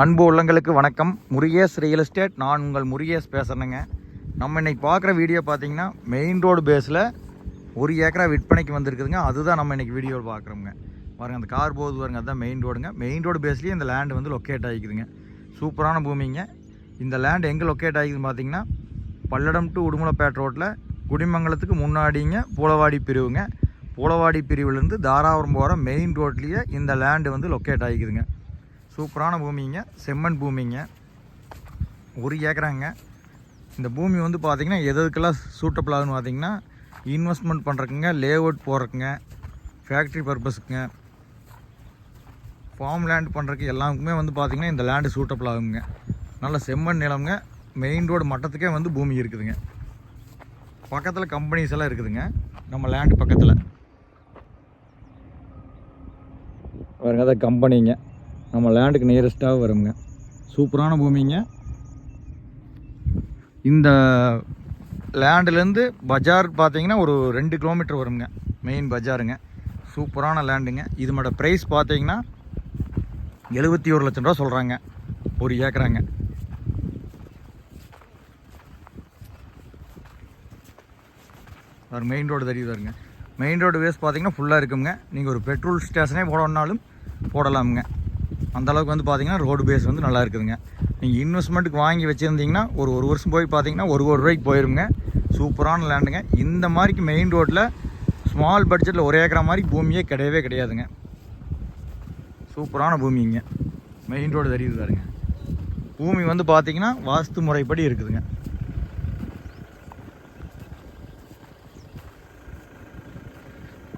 அன்பு உள்ளங்களுக்கு வணக்கம். முருகேஷ் ரியல் எஸ்டேட் நான் உங்கள் முருகேஷ் பேசுகிறேங்க நம்ம இன்னைக்கு பார்க்குற வீடியோ பார்த்தீங்கன்னா மெயின் ரோடு பேஸில் ஒரு ஏக்கரா விற்பனைக்கு வந்திருக்குதுங்க. அதுதான் நம்ம இன்னைக்கு வீடியோவில் பார்க்குறோங்க பாருங்க அந்த கார் போகுது பாருங்க அதுதான் மெயின் ரோடுங்க மெயின் ரோடு பேஸ்லேயே இந்த லேண்டு வந்து லொக்கேட் ஆகிக்குதுங்க. சூப்பரான பூமிங்க. இந்த லேண்டு எங்கே லொக்கேட் ஆகிக்குதுன்னு பார்த்தீங்கன்னா பல்லடம் டு உடுமலைப்பேட் ரோட்டில் குடிமங்கலத்துக்கு முன்னாடிங்க பூலவாடி பிரிவுங்க. பூலவாடி பிரிவுலேருந்து தாராபுரம் போகிற மெயின் ரோட்லேயே இந்த லேண்டு வந்து லொக்கேட் ஆகிக்குதுங்க. சூப்பரான பூமிங்க. செம்மண் பூமிங்க. ஒரு ஏக்கராங்க. இந்த பூமி வந்து பார்த்திங்கன்னா எது எதுக்கெல்லாம் சூட்டபிள் ஆகுதுன்னு பார்த்தீங்கன்னா இன்வெஸ்ட்மெண்ட் பண்ணுறக்குங்க லேஅவுட் போடுறக்குங்க ஃபேக்ட்ரி பர்பஸுக்குங்க ஃபார்ம் லேண்ட் பண்ணுறக்கு எல்லாருக்குமே வந்து பார்த்திங்கன்னா இந்த லேண்டு சூட்டபிள் ஆகுங்க. நல்ல செம்மண் நிலம்ங்க. மெயின் ரோடு மட்டத்துக்கே வந்து பூமி இருக்குதுங்க. பக்கத்தில் கம்பெனிஸ் எல்லாம் இருக்குதுங்க. நம்ம லேண்டு பக்கத்தில். வேறு அதான் கம்பெனிங்க நம்ம லேண்டுக்கு நியரஸ்ட்டாக வருங்க. சூப்பரான பூமிங்க. இந்த லேண்டுலேருந்து பஜார் பார்த்தீங்கன்னா ஒரு ரெண்டு கிலோமீட்டர் வருங்க. மெயின் பஜாருங்க. சூப்பரான லேண்டுங்க இது மட்ட ப்ரைஸ் பார்த்தீங்கன்னா எழுபத்தி ஒரு லட்சம் ரூபா சொல்கிறாங்க ஒரு ஏக்கராங்க. அவர் மெயின் ரோடு தெரியுது வருங்க மெயின் ரோடு வேஸ் பார்த்தீங்கன்னா ஃபுல்லாக இருக்குங்க. நீங்கள் ஒரு பெட்ரோல் ஸ்டேஷனே போடணுன்னாலும் போடலாமுங்க. அந்தளவுக்கு வந்து பார்த்தீங்கன்னா ரோடு பேஸ் வந்து நல்லா இருக்குதுங்க. நீங்கள் இன்வெஸ்ட்மெண்ட்டுக்கு வாங்கி வச்சுருந்தீங்கன்னா ஒரு ஒரு வருஷம் போய் பார்த்தீங்கன்னா ஒரு கோடி ரூபாய்க்கு போயிருங்க. சூப்பரான லேண்டுங்க இந்த மாதிரிக்கு மெயின் ரோட்டில் ஸ்மால் பட்ஜெட்டில் ஒரு ஏக்கரா மாதிரி பூமியே கிடையவே கிடையாதுங்க. சூப்பரான பூமிங்க. மெயின் ரோடு தெரியுது பாருங்க. பூமி வந்து பார்த்தீங்கன்னா வாஸ்து முறைப்படி இருக்குதுங்க.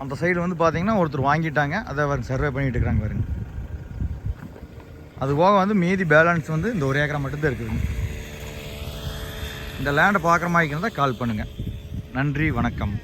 அந்த சைடு வந்து பார்த்தீங்கன்னா ஒருத்தர் வாங்கிட்டாங்க. அதை அவர் சர்வே பண்ணிட்டு இருக்கிறாங்க பாருங்க. அது போக வந்து மீதி பேலன்ஸ் வந்து இந்த ஒரு ஏக்கரை மட்டும்தான் இருக்குதுங்க இந்த லேண்டை பார்க்குற மாதிரி இருந்தால் கால் பண்ணுங்கள் நன்றி வணக்கம்.